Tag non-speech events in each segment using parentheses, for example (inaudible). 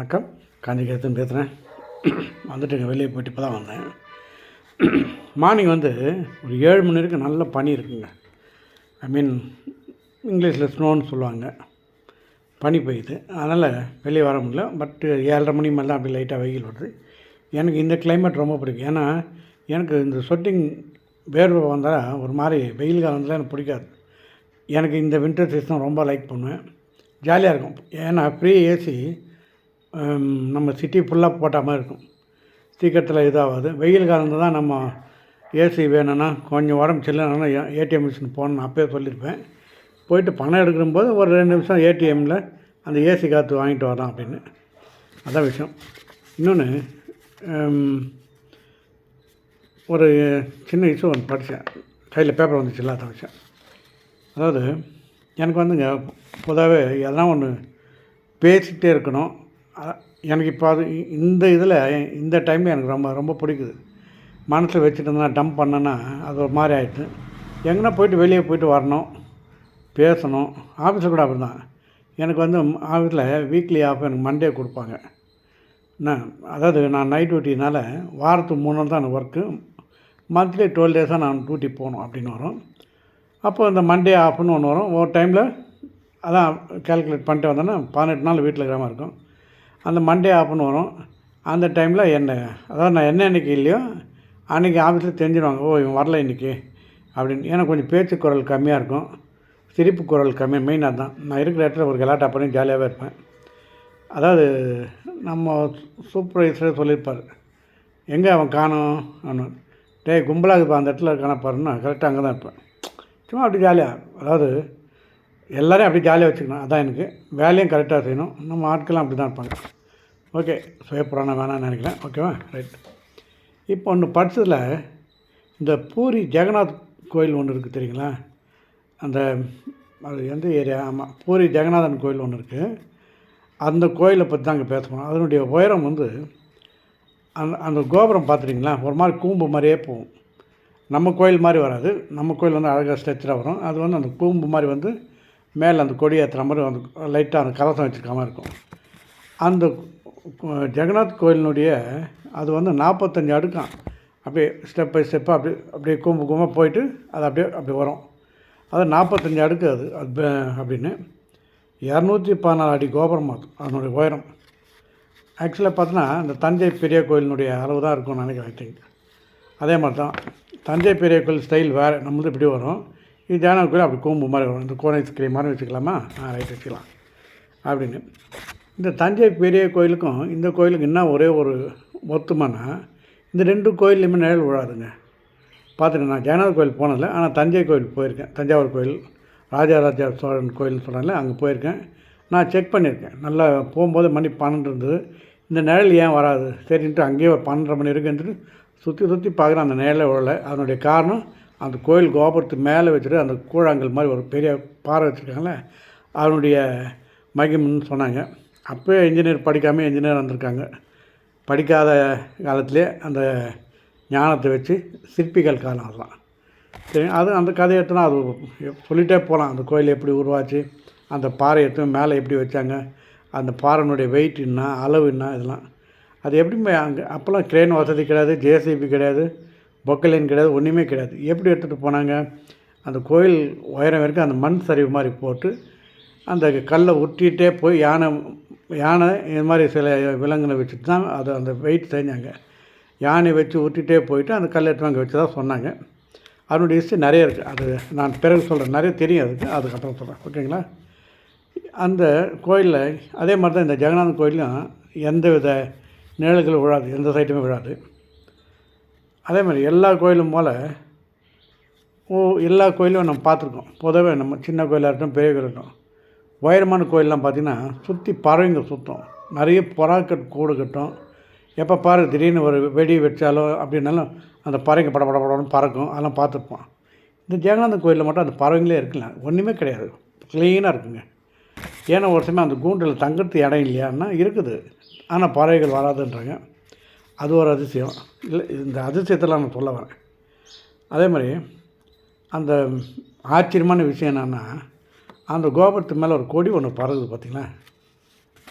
வணக்கம். காஞ்சிகேத்தன் பேசுகிறேன் வந்துட்டுங்க வெளியே போயிட்டு இப்போ தான் வந்தேன். மார்னிங் வந்து ஒரு ஏழு மணி வரைக்கும் நல்ல பனி இருக்குங்க. ஐ மீன் இங்கிலீஷில் ஸ்னோன்னு சொல்லுவாங்க. பனி பெய்யுது. அதனால் வெளியே வர முடியல. பட் ஏழரை மணி மேலே தான் அப்படி லைட்டாக வெயில் வருது. எனக்கு இந்த கிளைமேட் ரொம்ப பிடிக்கும். ஏன்னா எனக்கு இந்த சொட்டிங் வேர்வை வந்தால் ஒரு மாதிரி வெயில் காலத்தில் எனக்கு பிடிக்காது. எனக்கு இந்த வின்டர் சீசன் ரொம்ப லைக் பண்ணுவேன். ஜாலியாக இருக்கும். ஏன்னா ஃப்ரீ ஏசி நம்ம சிட்டி ஃபுல்லாக போட்ட மாதிரி இருக்கும். சீக்கிரத்தில் இதாகாது. வெயில் காலத்தில் தான் நம்ம ஏசி வேணும்னா கொஞ்சம் உடம்பு சரியில்லைனா ஏடிஎம் மிஷின் போகணும்னு அப்பயே சொல்லியிருப்பேன். போயிட்டு பணம் எடுக்கும்போது ஒரு ரெண்டு நிமிஷம் ஏடிஎம்மில் அந்த ஏசி காற்று வாங்கிட்டு வரலாம் அப்படின்னு. அதான் விஷயம். இன்னொன்று ஒரு சின்ன இஷ்யூ ஒன்று படித்தேன். கையில் பேப்பர் வந்துச்சுல்ல அதான் விஷயம். அதாவது எனக்கு வந்துங்க பொதுவாகவே எதனா ஒன்று பேசிகிட்டே இருக்கணும். எனக்கு இப்போ அது இந்த இதில் இந்த டைமில் எனக்கு ரொம்ப ரொம்ப பிடிக்குது. மனசில் வச்சுட்டு இருந்தேன் டம்ப் பண்ணேன்னா அது ஒரு மாதிரி ஆயிடுச்சு. எங்கன்னா போயிட்டு வெளியே போயிட்டு வரணும் பேசணும். ஆஃபீஸில் கூட அப்படி தான் எனக்கு வந்து ஆஃபீஸில் வீக்லி ஆஃப் எனக்கு மண்டே கொடுப்பாங்க. என்ன அதாவது நான் நைட் டியூட்டினால வாரத்துக்கு மூணு நாள் தான் எனக்கு ஒர்க்கு மந்த்லி டுவெல் டேஸாக நான் டியூட்டி போகணும் அப்படின்னு வரும். அப்போ இந்த மண்டே ஆஃப்னு ஒன்று வரும். ஒரு டைமில் அதான் கால்குலேட் பண்ணிட்டு வந்தோன்னா பதினெட்டு நாள் வீட்டில் இருக்கிற மாதிரி இருக்கும். அந்த மண்டே ஆஃப்னு வரும். அந்த டைமில் என்ன? அதாவது நான் என்ன அன்றைக்கி இல்லையோ அன்றைக்கி ஆஃபீஸில் தெரிஞ்சிடுவாங்க ஓ இவன் வரல இன்றைக்கி அப்படின்னு. ஏன்னா கொஞ்சம் பேச்சு குரல் கம்மியாக இருக்கும். சிரிப்பு குரல் கம்மி மெயினாக தான் நான் இருக்கிற இடத்துல ஒரு கலாட்டா பண்ணி ஜாலியாகவே இருப்பேன். அதாவது நம்ம சூப்பர்வைசரே சொல்லியிருப்பார் எங்கே அவன் காணும்? அவனு டேய் கும்பலாக இருப்பா அந்த இடத்துல காணப்பாருன்னா கரெக்டாக அங்கே தான் இருப்பேன். சும்மா அப்படி ஜாலியாக அதாவது எல்லோரையும் அப்படி ஜாலியாக வச்சுக்கணும். அதான் எனக்கு. வேலையும் கரெக்டாக செய்யணும். நம்ம ஆட்கள்லாம் அப்படி தான் இருப்பாங்க ஓகே சுயப்புராணம் வேணாம்னு நினைக்கிறேன். ஓகேவா ரைட் இப்போ ஒன்று படிச்சதில் இந்த பூரி ஜெகநாத் கோயில் ஒன்று இருக்குது தெரியுங்களா? அந்த அது எந்த ஏரியா? ஆமாம் பூரி ஜெகநாதன் கோயில் ஒன்று இருக்குது அந்த கோயிலை பற்றி தான் அங்கே பேசணும் அதனுடைய உயரம் வந்து அந்த அந்த கோபுரம் பார்த்துட்டிங்களா? ஒரு மாதிரி கூம்பு மாதிரியே போகும். நம்ம கோயில் மாதிரி வராது. நம்ம கோயில் வந்து அழகாக ஸ்ட்ரெச்சராக வரும். அது வந்து அந்த கூம்பு மாதிரி வந்து மேலே அந்த கொடி ஏற்றுற மாதிரி அந்த லைட்டாக அந்த கலசம் வச்சுருக்காமல் இருக்கும். அந்த ஜெகநாத் கோயிலினுடைய அது வந்து நாற்பத்தஞ்சு அடுக்கம். அப்படியே ஸ்டெப் பை ஸ்டெப்பாக அப்படியே அப்படியே கூம்பு கூம்பாக போயிட்டு அது அப்படியே அப்படி வரும். அது நாற்பத்தஞ்சு அடுக்கு அது அது அப்படின்னு. இரநூத்தி பதினாலு அடி கோபுரம் அது அதனுடைய உயரம். ஆக்சுவலாக பார்த்தோன்னா இந்த தஞ்சை பெரிய கோயிலினுடைய அளவு தான் இருக்கும்னு நினைக்கிறேன் ஐ திங்க் அதே மாதிரி தான். தஞ்சை பெரிய கோயில் ஸ்டைல் வேறு நம்மளது இப்படி வரும். இது தியான கோயில் அப்படி கூம்பு மாதிரி வரும். இந்த கோனை ஸ்கிரீம் மாதிரி வச்சுக்கலாமா? ஆ ரைட் வச்சுக்கலாம். அப்படின்னு. இந்த தஞ்சை பெரிய கோயிலுக்கும் இந்த கோயிலுக்கு என்ன ஒரே ஒரு ஒத்துமானா இந்த ரெண்டு கோயில்லையுமே நிழல் விழாதுங்க. பார்த்துட்டு நான் ஜெயநாத கோயில் போனதில்ல ஆனால் தஞ்சை கோயில் போயிருக்கேன். தஞ்சாவூர் கோயில் ராஜாராஜா சோழன் கோயில்னு சொல்கிறாங்களே அங்கே போயிருக்கேன். நான் செக் பண்ணியிருக்கேன். நல்லா போகும்போது மணி பன்னெண்டு இருந்தது. இந்த நிழல் ஏன் வராது? சரின்ட்டு அங்கேயே ஒரு பன்னெண்டரை மணி இருக்குன்ட்டு சுற்றி சுற்றி பார்க்குறேன். அந்த நிழலை விழலை. அதனுடைய காரணம் அந்த கோயில் கோபுரத்துக்கு மேலே வச்சுட்டு அந்த கூழாங்கல் மாதிரி ஒரு பெரிய பாறை வச்சுருக்காங்களே அவனுடைய மகிம்னு சொன்னாங்க. அப்போயே இன்ஜினியர் படிக்காமல் இன்ஜினியர் வந்திருக்காங்க. படிக்காத காலத்திலே அந்த ஞானத்தை வச்சு சிற்பிகள் காலம் அதெல்லாம் சரி அது அந்த கதையை எடுத்தோன்னா அது சொல்லிகிட்டே போகலாம். அந்த கோயில் எப்படி உருவாச்சு அந்த பாறை எடுத்து மேலே எப்படி வச்சாங்க அந்த பாறைனுடைய வெயிட் என்ன அளவு என்ன இதெல்லாம். அது எப்படி அங்கே அப்போல்லாம் க்ரெயின் வசதி கிடையாது ஜேசிபி கிடையாது. பொக்கலின் கிடையாது ஒன்றுமே கிடையாது. எப்படி எடுத்துகிட்டு போனாங்க? அந்த கோயில் உயரம் வரைக்கும் அந்த மண் சரிவு மாதிரி போட்டு அந்த கல்லை உருட்டிகிட்டே போய் யானை யானை இது மாதிரி சில விலங்குகளை வச்சுட்டு தான் அதை அந்த வெயிட் செஞ்சாங்க. யானை வச்சு உருட்டிகிட்டே போயிட்டு அந்த கல் எடுத்து வாங்க வச்சு தான் சொன்னாங்க. அதனுடைய ஹிஸ்ட்ரி நிறைய இருக்குது அது நான் பிறகு சொல்கிறேன் நிறைய தெரியும் அதுக்கு. அதுக்கப்புறம் சொல்கிறேன் ஓகேங்களா? அந்த கோயிலில் அதே மாதிரி தான் இந்த ஜெகநாதன் கோயிலும் எந்த வித நிழல்கள் விழாது. எந்த சைட்டுமே விழாது. அதே மாதிரி எல்லா கோயிலும் போல் ஓ எல்லா கோயிலும் நம்ம பார்த்துருக்கோம். பொதுவாக நம்ம சின்ன கோயிலாக இருக்கட்டும் பெரிய கோயிலாக இருக்கட்டும் உயரமான கோயிலெலாம் பார்த்திங்கன்னா சுற்றி பறவைங்க சுற்றும் நிறைய புறாக்கட் கூடு கட்டும். எப்போ பாரு திடீர்னு ஒரு வெடி வச்சாலோ அப்படின்னாலும் அந்த பறவைங்க பட பட பறக்கும். அதெல்லாம் பார்த்துருப்போம். இந்த ஜெகநாத கோயிலில் மட்டும் அந்த பறவைங்களே இருக்குல்ல ஒன்றுமே கிடையாது. க்ளீனாக இருக்குங்க. ஏன்னா ஒரு சமயம் அந்த கூண்டில் தங்கறதுக்கு இடம் இல்லையான்னா இருக்குது. ஆனால் பறவைகள் வராதுன்றாங்க. அது ஒரு அதிசயம். இல்லை இந்த அதிசயத்தெல்லாம் நான் சொல்ல வரேன். அதே மாதிரி அந்த ஆச்சரியமான விஷயம் என்னென்னா அந்த கோபுரத்து மேலே ஒரு கொடி ஒன்று பறகுது பார்த்திங்களா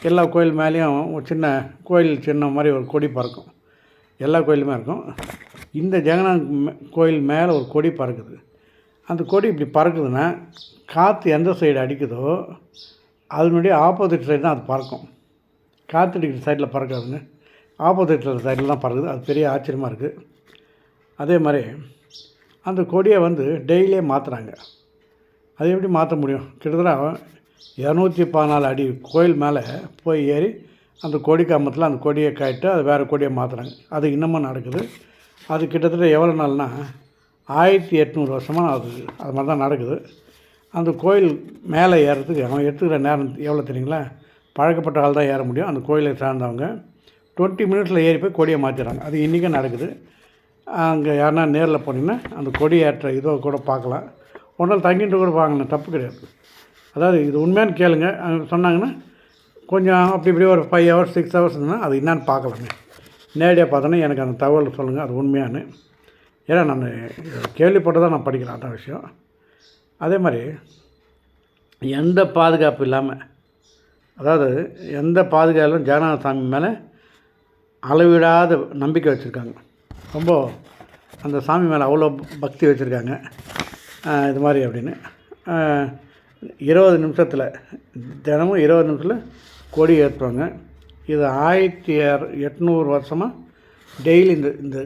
எல்லா கோயில் மேலேயும் ஒரு சின்ன கோயில் சின்ன மாதிரி ஒரு கொடி பறக்கும். எல்லா கோயிலுமே இருக்கும். இந்த ஜெகநாத் மே- கோயில் மேலே ஒரு கொடி பறக்குது. அந்த கொடி இப்படி பறக்குதுன்னா காற்று எந்த சைடு அடிக்குதோ அதனுடைய ஆப்போசிட் சைடு தான் அது பறக்கும். காற்று அடிக்கிற சைடில் பறக்காதுங்க ஆப்போசிட் சைடில் தான் பறக்குது அது பெரிய ஆச்சரியமாக இருக்குது அதே மாதிரி அந்த கொடியை வந்து டெய்லியே மாற்றுறாங்க அது எப்படி மாற்ற முடியும்? கிட்டத்தட்ட இரநூத்தி பதினாலு அடி கோயில் மேலே போய் ஏறி அந்த கொடி காமத்தில் அந்த கொடியை காயிட்டு அது வேறு கொடியை மாற்றுறாங்க அது இன்னமும் நடக்குது. அது கிட்டத்தட்ட எவ்வளோ நாள்னா ஆயிரத்தி எட்நூறு வருஷமாக அது அது மாதிரி தான் நடக்குது. அந்த கோயில் மேலே ஏறுறதுக்கு அவன் எடுத்துக்கிற நேரம் எவ்வளோ தெரியுங்களா? பழக்கப்பட்ட ஆள் தான் ஏற முடியும். அந்த கோயிலை சார்ந்தவங்க. டுவெண்ட்டி மினிட்ஸில் ஏறி போய் கொடியை மாற்றிடுறாங்க அது இன்றைக்கும் நடக்குது. அங்கே யாருன்னா நேரில் போனீங்கன்னா அந்த கொடி ஏற்ற இதோ கூட பார்க்கலாம். ஒரு நாள் தங்கிட்டு கூட வாங்கணும் தப்பு கிடையாது. அதாவது இது உண்மையானு கேளுங்க. அவங்க சொன்னாங்கன்னா கொஞ்சம் அப்படி இப்படி ஒரு ஃபைவ் ஹவர்ஸ் சிக்ஸ் ஹவர்ஸ் இருந்தால் அது என்னான்னு பார்க்கலாங்க நேரடியாக பார்த்தோன்னா எனக்கு அந்த தகவல் சொல்லுங்கள் அது உண்மையானு ஏன்னா நான் கேள்விப்பட்டு நான் படிக்கிறேன் அதான் விஷயம். அதே மாதிரி எந்த பாதுகாப்பு இல்லாமல் அதாவது எந்த பாதுகாப்பும் ஜெகநாத சாமி மேலே அளவிடாத நம்பிக்கை வச்சுருக்காங்க. ரொம்ப அந்த சாமி மேலே அவ்வளோ பக்தி வச்சுருக்காங்க. இது மாதிரி அப்படின்னு. இருபது நிமிஷத்தில் தினமும் இருபது நிமிஷத்தில் கொடி ஏற்றுவாங்க. இது ஆயிரத்தி எட்நூறு வருஷமாக டெய்லி இந்த இந்த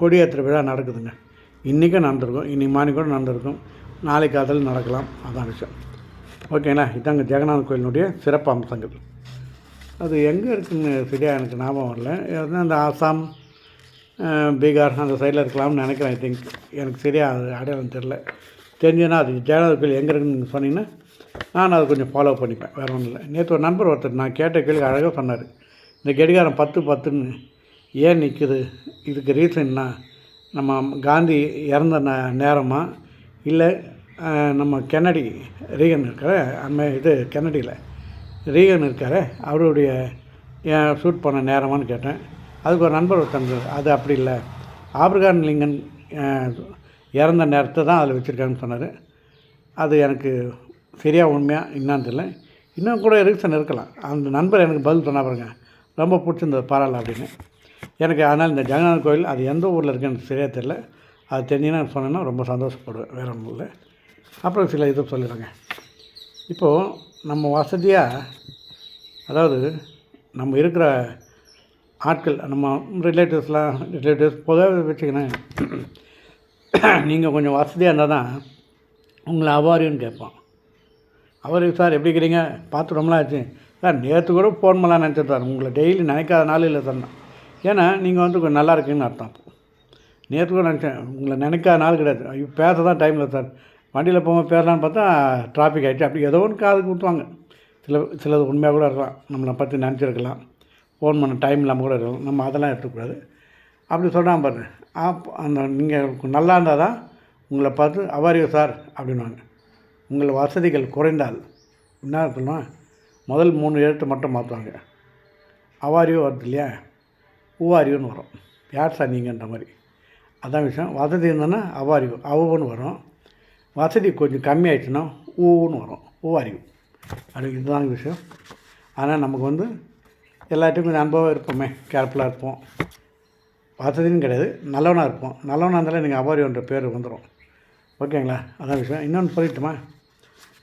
கொடி ஏற்றுற விழா நடக்குதுங்க. இன்றைக்கும் நடந்திருக்கும். இன்னைக்கு மார்னிங் கூட நடந்திருக்கும். நாளைக்கு அதில் நடக்கலாம். அதான் விஷயம். ஓகேங்களா? இதாங்க ஜெகநாத கோயிலினுடைய சிறப்பு அம்சங்கள். அது எங்கே இருக்குதுன்னு சரியாக எனக்கு ஞாபகம் வரல. அதுதான் அந்த ஆசாம் பீகார் அந்த சைடில் இருக்கலாம்னு நினைக்கிறேன் ஐ திங்க் எனக்கு சரியாக அது அடையாளம் தெரில தெரிஞ்சுன்னா அது ஜெகநாத கோயில் எங்கே இருக்குன்னு சொன்னீங்கன்னா நான் அதை கொஞ்சம் ஃபாலோ பண்ணிப்பேன். வேறு ஒன்றும் இல்லை. நேற்று ஒரு நண்பர் ஒருத்தர் நான் கேட்ட கேள்வி அழகாக சொன்னார். இந்த கெடிகாரம் பத்து பத்துன்னு ஏன் நிற்குது இதுக்கு ரீசன்னா நம்ம காந்தி இறந்த ந நேரமாக இல்லை நம்ம கென்னடி ரீகன் இருக்கிற அந்த இது கென்னடியில். ரீகன் இருக்கார். அவருடைய ஏன் ஷூட் பண்ண நேரமான்னு கேட்டேன். அதுக்கு ஒரு நண்பர் ஒருத்தன் அது அப்படி இல்லை. ஆப்ரிகான் லிங்கன் இறந்த நேரத்தை தான் அதில் வச்சுருக்காங்கன்னு சொன்னார். அது எனக்கு சரியாக உண்மையாக என்னான்னு தெரியல. இன்னும் கூட ரீசன் இருக்கலாம். அந்த நண்பர் எனக்கு பதில் சொன்னா பாருங்க. ரொம்ப பிடிச்சிருந்தது பரவாயில்ல அப்படின்னு. எனக்கு அதனால் இந்த ஜெகநாத கோயில் அது எந்த ஊரில் இருக்குன்னு எனக்கு சரியாக தெரில அது தெரிஞ்சுன்னா சொன்னேன்னா ரொம்ப சந்தோஷப்படுவேன். வேறு ஒன்றும் இல்லை. அப்புறம் சில இது சொல்லிடுறேங்க. இப்போது நம்ம வசதியாக அதாவது நம்ம இருக்கிற ஆட்கள் நம்ம ரிலேட்டிவ்ஸ்லாம் ரிலேட்டிவ்ஸ் பொதுவாக வச்சுக்கினேன் (clears throat) நீங்கள் கொஞ்சம் வசதியாக இருந்தால் தான் உங்களை அவாரின்னு கேட்பான். அவர் சார் எப்படி இருக்கிறீங்க? பார்த்து ரொம்ப நாள் ஆச்சு சார் நேற்று கூட ஃபோன் பண்ணலாம் நினச்சேன் சார் உங்களை டெய்லி நினைக்காத நாள் இல்லை சார். ஏன்னா நீங்கள் வந்து கொஞ்சம் நல்லா இருக்குன்னு அர்த்தம். நேற்று கூட நினச்சேன் உங்களை நினைக்காத நாள் கிடையாது. ஐயோ பேச தான் டைம் இல்லை சார். வண்டியில் போகும்போது பேரலான்னு பார்த்தா டிராஃபிக் ஆகிட்டு அப்படி ஏதோ ஒன்று காதுக்கு ஊற்றுவாங்க சில சிலது உண்மையாக கூட இருக்கலாம். நம்மளை பற்றி நினச்சிருக்கலாம். ஃபோன் பண்ண டைம் இல்லாமல் கூட இருக்கலாம். நம்ம அதெல்லாம் எடுத்துக்கூடாது. அப்படி சொல்கிறான் பாருங்க. ஆப் அந்த நீங்கள் நல்லா இருந்தால் தான் உங்களை பார்த்து அவாரியோ சார் அப்படின்வாங்க உங்கள் வசதிகள் குறைந்தால் என்ன சொல்லணும் முதல் மூணு எழுத்து மட்டும் மாற்றுவாங்க. அவாரியோ வருது இல்லையா? ஊவாரியோன்னு வரும். யார் சார் நீங்கன்ற மாதிரி. அதான் விஷயம். வசதி இருந்ததுன்னா அவாரியோ அவுன்னு வரும். வசதி கொஞ்சம் கம்மியாயிடுச்சுன்னா ஊன்னு வரும் ஊவாரியோ அது இதுதான் விஷயம். ஆனால் நமக்கு வந்து எல்லாத்தையும் கொஞ்சம் அனுபவம் இருப்போமே கேர்ஃபுல்லாக இருப்போம். வசதின்னு கிடையாது நல்லவனாக இருப்போம். நல்லவனாக இருந்தாலே நீங்கள் அபாரியோன்ற பேர் வந்துடும் ஓகேங்களா? அதான் விஷயம். இன்னொன்று சொல்லிட்டுமா?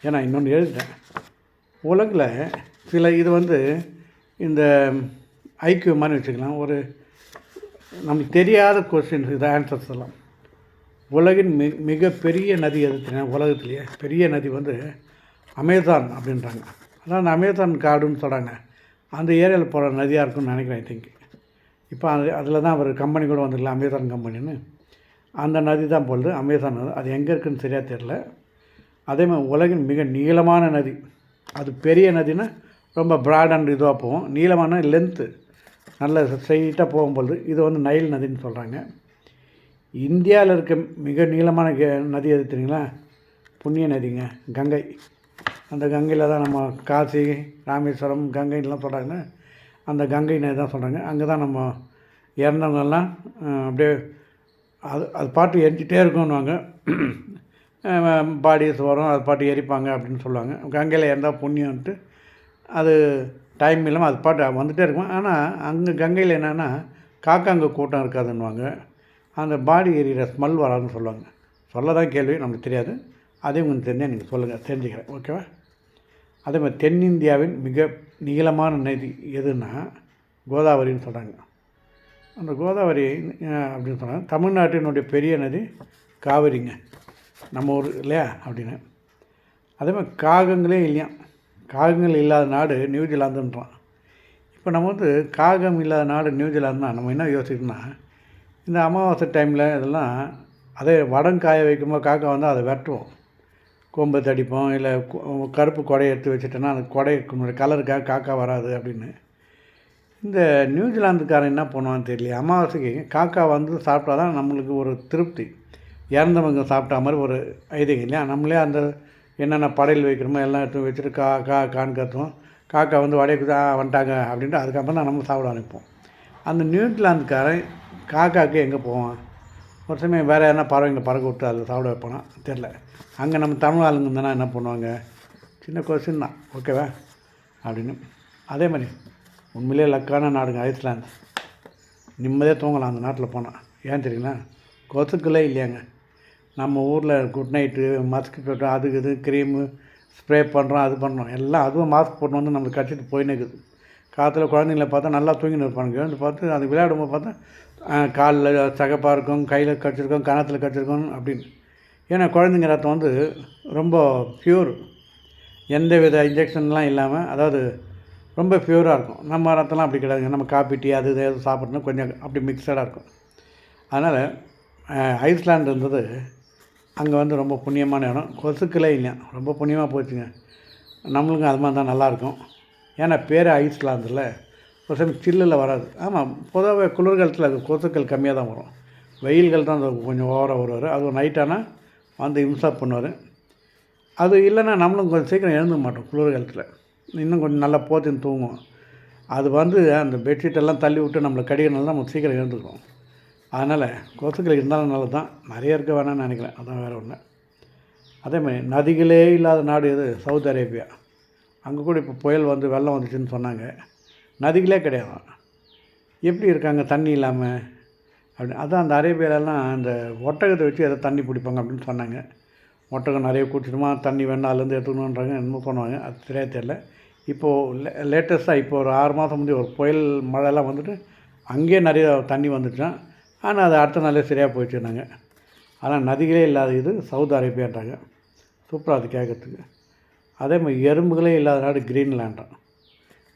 ஏன்னா இன்னொன்று எழுதிட்டேன். உலகில் சில இது வந்து இந்த ஐக்கிய மாதிரி வச்சுக்கலாம். ஒரு நமக்கு தெரியாத கொஸ்டின்ஸ் இது ஆன்சர்ஸ் எல்லாம். உலகின் மி மிகப்பெரிய நதி எது உலகத்துலேயே பெரிய நதி வந்து அமேசான் அப்படின்றாங்க. அதான் அந்த அமேசான் காடுன்னு சொல்கிறாங்க அந்த ஏரியாவில் போகிற நதியாக இருக்கும்னு நினைக்கிறேன் ஐ திங்க் இப்போ அது அதில் தான் அவர் கம்பெனி கூட வந்துடல அமேசான் கம்பெனின்னு அந்த நதி தான் போகுது அமேசான் அது எங்கே இருக்குன்னு சரியாக தெரில அதே மாதிரி உலகின் மிக நீளமான நதி. அது பெரிய நதினா ரொம்ப ப்ராட் அண்ட் இதுவாக போகும். நீளமான லென்த்து நல்ல ஸ்ட்ரைட்டாக போகும்பொழுது இது வந்து நைல் நதின்னு சொல்கிறாங்க இந்தியாவில் இருக்க மிக நீளமான கே- நதி எது தெரியுங்களா? புண்ணிய நதிங்க. கங்கை. அந்த கங்கையில் தான் நம்ம காசி ராமேஸ்வரம் கங்கைலாம் சொல்கிறாங்க அந்த கங்கை நதி தான் சொல்கிறாங்க அங்கே தான் நம்ம இறந்தவங்கெல்லாம் அப்படியே அது அது பாட்டு எரிஞ்சிட்டே இருக்கும்னுவாங்க. பாடிஸ் வரும் அது பாட்டு எரிப்பாங்க அப்படின்னு சொல்லுவாங்க. கங்கையில் இறந்தால் புண்ணியம்ன்ட்டு. அது டைம் இல்லாமல் அது பாட்டு வந்துகிட்டே இருக்கும். ஆனால் அங்கே கங்கையில் என்னென்னா காக்காங்க கூட்டம் இருக்காதுன்னுவாங்க. அந்த பாடி எரியிற ஸ்மெல் வராதுன்னு சொல்லுவாங்க. சொல்ல தான் கேள்வி நமக்கு தெரியாது. அதே உங்களுக்கு தெரிஞ்சால் நீங்கள் சொல்லுங்கள் தெரிஞ்சுக்கிறேன் ஓகேவா அதே மாதிரி தென்னிந்தியாவின் மிக நீளமான நதி எதுன்னா கோதாவரின்னு சொல்கிறாங்க அந்த கோதாவரி அப்படின்னு சொன்னாங்க. தமிழ்நாட்டினுடைய பெரிய நதி காவிரிங்க. நம்ம ஊர் இல்லையா? அப்படின்னு. அதே மாதிரி காகங்களே இல்லையா? காகங்கள் இல்லாத நாடு நியூசிலாந்துன்றான் இப்போ நம்ம வந்து காகம் இல்லாத நாடு நியூசிலாந்துனா நம்ம என்ன யோசிக்கணும்னா இந்த அமாவாசை டைமில் இதெல்லாம் அதே வடம் காய வைக்கும்போது காக்கா வந்து அதை வெட்டுவோம். கொம்பை தடிப்போம் இல்லை கருப்பு கொடையை எடுத்து வச்சுட்டோன்னா அந்த கொடைக்கு கலருக்காக காக்கா வராது அப்படின்னு. இந்த நியூசிலாந்துக்காரன் என்ன பண்ணுவான்னு தெரியல அமாவாசைக்கு காக்கா வந்து சாப்பிட்டா தான் நம்மளுக்கு ஒரு திருப்தி. இறந்தவங்க சாப்பிட்டா மாதிரி ஒரு ஐதீகம் இல்லையா? நம்மளே அந்த என்னென்ன படையல் வைக்கிறோமோ எல்லாம் எடுத்து வச்சுட்டு கா கா கான்னு கத்துவோம். காக்கா வந்து வடையை தான் வந்துட்டாங்க அப்படின்ட்டு அதுக்கப்புறம் தான் நம்ம சாப்பிட அனுப்போம் அந்த நியூசிலாந்துக்காரன் காக்காவுக்கு எங்கே போவோம் ஒரு சமயம் வேறு எதனா பறவைங்களை பறக்க விட்டு அதில் சாப்பிட வைப்பானா? தெரில. அங்கே நம்ம தமிழ் ஆளுங்க இருந்தானா என்ன பண்ணுவாங்க? சின்ன கொஸ்டின் தான். ஓகேவா அப்படின்னு. அதே மாதிரி உண்மையிலே லக்கான நாடுங்க ஐஸ்லாந்து. நிம்மதியாக தூங்கலாம் அந்த நாட்டில் போனால் ஏன் தெரியுங்களா? கொசுக்களே இல்லையாங்க. நம்ம ஊரில் குட் நைட்டு மாஸ்க் போட்டோம் அது இது க்ரீமு ஸ்ப்ரே பண்ணுறோம் அது பண்ணுறோம். எல்லாம் அதுவும் மாஸ்க் போட்டு வந்து நம்மளுக்கு கடிச்சிட்டு போயின்னு இருக்குது. காற்றுல குழந்தைங்கள பார்த்தா நல்லா தூங்கின்னு இருப்பானுங்க. வந்து பார்த்து அது விளையாடும்போது பார்த்தா காலில் சகப்பாக இருக்கும் கையில் கடிச்சிருக்கோம் கணத்தில் கடிச்சிருக்கோம் அப்படின்னு. ஏன்னா குழந்தைங்க ரத்தம் வந்து ரொம்ப ப்யூர் எந்த வித இன்ஜெக்ஷன்லாம் இல்லாமல் அதாவது ரொம்ப ப்யூராக இருக்கும். நம்ம ரத்தம்லாம் அப்படி கிடையாதுங்க. நம்ம காப்பி டீ அது இது சாப்பிட்ணும். கொஞ்சம் அப்படி மிக்சடாக இருக்கும். அதனால் ஐஸ்லாண்டு இருந்தது. அங்கே வந்து ரொம்ப புண்ணியமான இடம். கொசுக்களே இல்லை ரொம்ப புண்ணியமாக போச்சுங்க. நம்மளுக்கும் அது மாதிரி தான் நல்லாயிருக்கும் ஏன்னா பேர் ஐஸ்லாந்தில் ஒரு சமயம் சில்லில் வராது. ஆமாம் பொதுவாக குளிர்காலத்தில் கொசுக்கள் கம்மியாக தான் வரும். வெயில்கள் தான் அது கொஞ்சம் ஓவராக வருவார். அது நைட்டானால் வந்து இம்சா பண்ணுவார். அது இல்லைன்னா நம்மளும் கொஞ்சம் சீக்கிரம் எழுந்துக்க மாட்டோம் குளிர்காலத்தில் இன்னும் கொஞ்சம் நல்லா போத்தின்னு தூங்குவோம். அது வந்து அந்த பெட்ஷீட்டெல்லாம் தள்ளி விட்டு நம்மளை கடிக்கிறனால தான் நம்ம சீக்கிரம் எழுந்துக்கிறோம் அதனால் கொசுக்கள் இருந்தாலும் நல்லது தான் நிறைய இருக்க வேணாம்னு நினைக்கிறேன். அதான் வேறு ஒன்று அதே மாதிரி நதிகளே இல்லாத நாடு எது? Saudi Arabia. அங்கே கூட இப்போ புயல் வந்து வெள்ளம் வந்துச்சுன்னு சொன்னாங்க. நதிகளே கிடையாது. எப்படி இருக்காங்க தண்ணி இல்லாமல்? அப்படி அதான் அந்த அரேபியாலலாம் அந்த ஒட்டகத்தை வச்சு எதை தண்ணி பிடிப்பாங்க அப்படின்னு சொன்னாங்க. ஒட்டகம் நிறைய குடிச்சிடுமா தண்ணி வேணாலேருந்து எடுத்துக்கணுன்றாங்க என்னமோ பண்ணுவாங்க அது சரியாக தெரில இப்போது லே லேட்டஸ்ட்டாக இப்போ ஒரு ஆறு மாதம் முந்தைய ஒரு புயல் மழைலாம் வந்துட்டு அங்கேயே நிறைய தண்ணி வந்துச்சான் ஆனால் அது அடுத்த நாளே சரியாக போயிடுச்சுனாங்க ஆனால் நதிகளே இல்லாத இது சவுத் அரேபியான்றாங்க. சூப்பராக அது கேட்கறதுக்கு. அதே மாதிரி எறும்புகளே இல்லாத நாடு கிரீன்லேண்டான்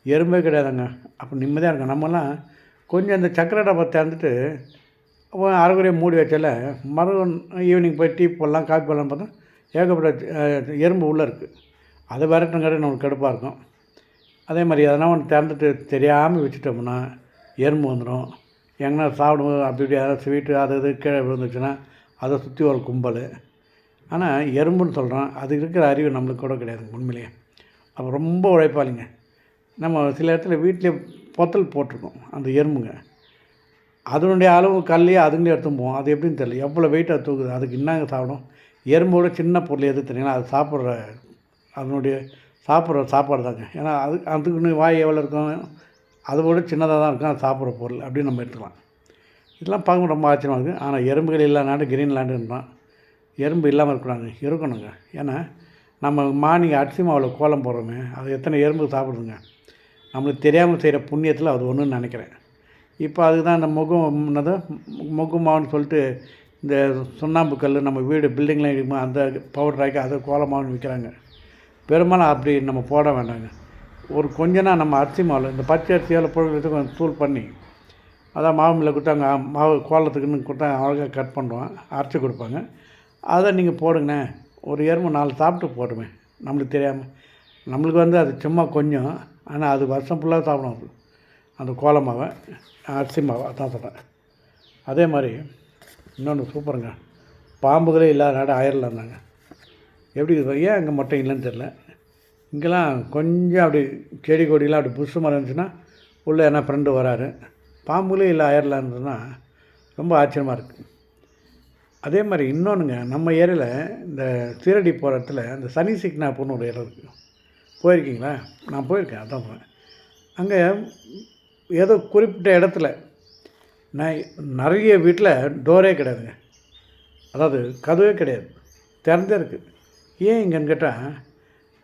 எறும்பே கிடையாதுங்க. அப்போ நிம்மதியாக இருக்கும். நம்மலாம் கொஞ்சம் அந்த சக்கரை டப்பா திறந்துட்டு அரைக்குறையை மூடி வச்சால மறுபடியும் ஈவினிங் போய் டீ போடலாம் காஃபி போடலாம் பார்த்தா ஏகப்பட்ட எறும்பு உள்ளே இருக்குது அதை விரட்டுங்கிறது நமக்கு கடுப்பாக இருக்கும். அதே மாதிரி எதனா ஒன்று திறந்துட்டு தெரியாமல் வச்சுட்டோம்னா எறும்பு வந்துடும் எங்கன்னா சாப்பிடும்போது அப்படி இப்படி ஏதாவது ஸ்வீட்டு அது இது கீழே விழுந்துச்சுன்னா அதை சுற்றி ஒரு கும்பல். ஆனால் எறும்புன்னு சொல்கிறோம் அது இருக்கிற அறிவு நம்மளுக்கு கூட கிடையாது உண்மையிலேயே. அப்போ ரொம்ப உழைப்பாளிங்க. நம்ம சில இடத்துல வீட்டிலே பொத்தல் போட்டிருக்கோம் அந்த எறும்புங்க. அதனுடைய அளவு கல்லையே அதுங்களே எடுத்து போவோம். அது எப்படின்னு தெரியல. எவ்வளோ வெயிட்டாக தூக்குது? அதுக்கு என்னங்க சாப்பிடும் எறும்போட சின்ன பொருள் எது தெரியுங்களா? அது சாப்பிட்ற அதனுடைய சாப்பிட்ற சாப்பாடு தாங்க. ஏன்னா அது அதுக்குன்னு வாய் எவ்வளோ இருக்கும்? அதோட சின்னதாக தான் இருக்கும். அது சாப்பிட்ற பொருள் அப்படின்னு நம்ம எடுத்துக்கலாம். இதெல்லாம் பார்க்க ரொம்ப ஆச்சரியமாக இருக்குது ஆனால் எறும்புகள் இல்லாத நாடு கிரீன்லாண்டுன்றான் எறும்பு இல்லாமல் இருக்கக்கூடாது இருக்கணுங்க. ஏன்னா நம்ம மார்னிங் அரிசி மாவில் கோலம் போடுறோமே. அது எத்தனை எறும்பு சாப்பிடுதுங்க? நம்மளுக்கு தெரியாமல் செய்கிற புண்ணியத்தில் அது ஒன்றுன்னு நினைக்கிறேன். இப்போ அதுக்கு தான் இந்த முகம் என்னது? முகு மாவுன்னு சொல்லிட்டு இந்த சுண்ணாம்பு கல் நம்ம வீடு பில்டிங்லாம் இருக்குமோ அந்த பவுடர் ஆக்கி அதை கோலமாவுன்னு விற்கிறாங்க. பெரும்பாலும் அப்படி நம்ம போட வேண்டாங்க. ஒரு கொஞ்சனா நம்ம அரிசி மாவில் இந்த பச்சை அரிசியால் பொருள் கொஞ்சம் தூள் பண்ணி அதான் மாவு மில்ல கொடுத்தாங்க மாவு கோலத்துக்குன்னு கொடுத்தா அழகாக கட் பண்ணுறோம் அரைச்சி கொடுப்பாங்க. அதை நீங்கள் போடுங்கண்ணே. ஒரு எறும்பு நாலு சாப்பிட்டு போட்டுமே நம்மளுக்கு தெரியாமல் நம்மளுக்கு வந்து அது சும்மா கொஞ்சம். ஆனால் அது வருஷம் ஃபுல்லாக சாப்பிடும் அந்த கோல மாவை அரிசி மாவை அதான் சொல்கிறேன் அதே மாதிரி இன்னொன்று சூப்பருங்க. பாம்புகளே இல்லாத நாடு இருந்தாங்க. எப்படி ஏன் அங்கே மட்டும் இல்லைன்னு தெரில இங்கெல்லாம் கொஞ்சம் அப்படி செடி கொடிலாம் அப்படி புஷ் மரம் இருந்துச்சுன்னா உள்ளே என்ன ஃப்ரெண்டு வராரு. பாம்புகளே இல்லை அயர்லாந்துன்னா ரொம்ப ஆச்சரியமாக இருக்குது அதே மாதிரி இன்னொன்றுங்க நம்ம ஏரியாவில் இந்த சீரடி போகிற இடத்துல இந்த சனி சிக்னாப்புன்னு ஒரு இடம் இருக்குது போயிருக்கீங்களா? நான் போயிருக்கேன் அதான் சொல்றேன் அங்கே ஏதோ குறிப்பிட்ட இடத்துல நான் நிறைய வீட்டில் டோரே கிடையாதுங்க. அதாவது கதவே கிடையாது. திறந்தே இருக்குது ஏன் இங்கேன்னு கேட்டால்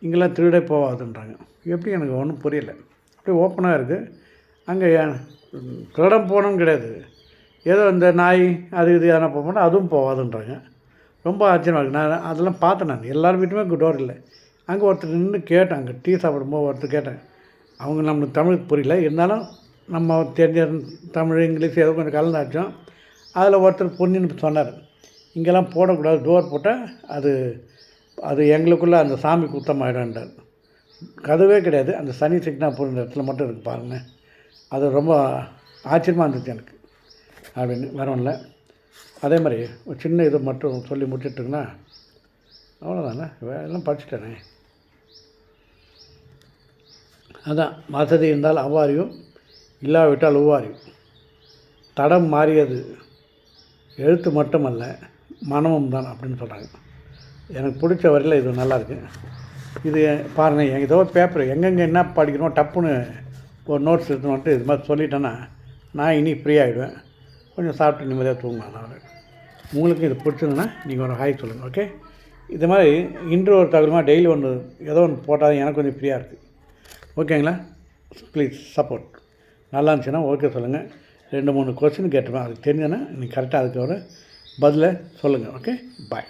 இங்கெல்லாம் திருடே போகாதுன்றாங்க. எப்படி எனக்கு ஒன்றும் புரியல. அப்படியே ஓப்பனாக இருக்குது அங்கே திருடம் போகணும் கிடையாது. ஏதோ இந்த நாய் அது இது எதனா போகணும் அதுவும் போகாதுன்றாங்க. ரொம்ப ஆச்சரியமாக இருக்குது நான் அதெல்லாம் பார்த்தேன் நான். எல்லார் வீட்டுமே டோர் இல்லை. அங்கே ஒருத்தர் நின்று கேட்டேன் அங்கே டீ சாப்பிடும்போது ஒருத்தர் கேட்டேன். அவங்க நம்மளுக்கு தமிழுக்கு புரியல இருந்தாலும் நம்ம தெரிஞ்ச தமிழ் இங்கிலீஷ் ஏதோ கொஞ்சம் கலந்தாச்சும் அதில் ஒருத்தர் பொண்ணுன்னு சொன்னார். இங்கெல்லாம் போடக்கூடாது டோர் போட்டால் அது அது எங்களுக்குள்ளே அந்த சாமி குத்தமாயிடான்றார் கதவே கிடையாது அந்த சனி சிக்னா பொருள் இடத்துல மட்டும் இருக்குது பாருங்கள் அது ரொம்ப ஆச்சரியமாக இருந்துச்சு எனக்கு. அப்படின்னு வேற அதே மாதிரி ஒரு சின்ன இது மட்டும் சொல்லி முடிச்சிட்டுங்கன்னா அவ்வளோதானே எல்லாம் படிச்சுட்டேனே. அதான் வசதி இருந்தால் அவ்வாரியும் இல்லாவிட்டால் ஒவ்வாரியும் தடம் மாறியது. எழுத்து மட்டுமல்ல மனமும் தான் அப்படின்னு சொல்கிறாங்க எனக்கு பிடிச்ச வரையில் இது நல்லாயிருக்கு இது பாருங்கள் என் ஏதோ பேப்பர் எங்கெங்கே என்ன படிக்கணும் டப்புன்னு ஒரு நோட்ஸ் எடுத்துன்னு இது மாதிரி சொல்லிட்டேன்னா நான் இனி ஃப்ரீ ஆகிடுவேன் கொஞ்சம் சாப்பிட்டு நிம்மதியாக தூங்கலாம் நான் உங்களுக்கு இது பிடிச்சிருந்ததுன்னா நீங்கள் ஒரு ஹாய் சொல்லுங்கள் ஓகே இது மாதிரி இன்று ஒரு தகவலுமா டெய்லி ஒன்று ஏதோ ஒன்று போட்டால் எனக்கு கொஞ்சம் ஃப்ரீயாக இருக்குது ஓகேங்களா? ப்ளீஸ் சப்போர்ட் நல்லா இருந்துச்சுன்னா ஓகே சொல்லுங்கள் ரெண்டு மூணு கொஸ்டின் கேட்டுருவேன் அதுக்கு தெரிஞ்சேன்னா நீங்கள் கரெக்டாக அதுக்கு ஒரு பதிலை சொல்லுங்கள் ஓகே பாய்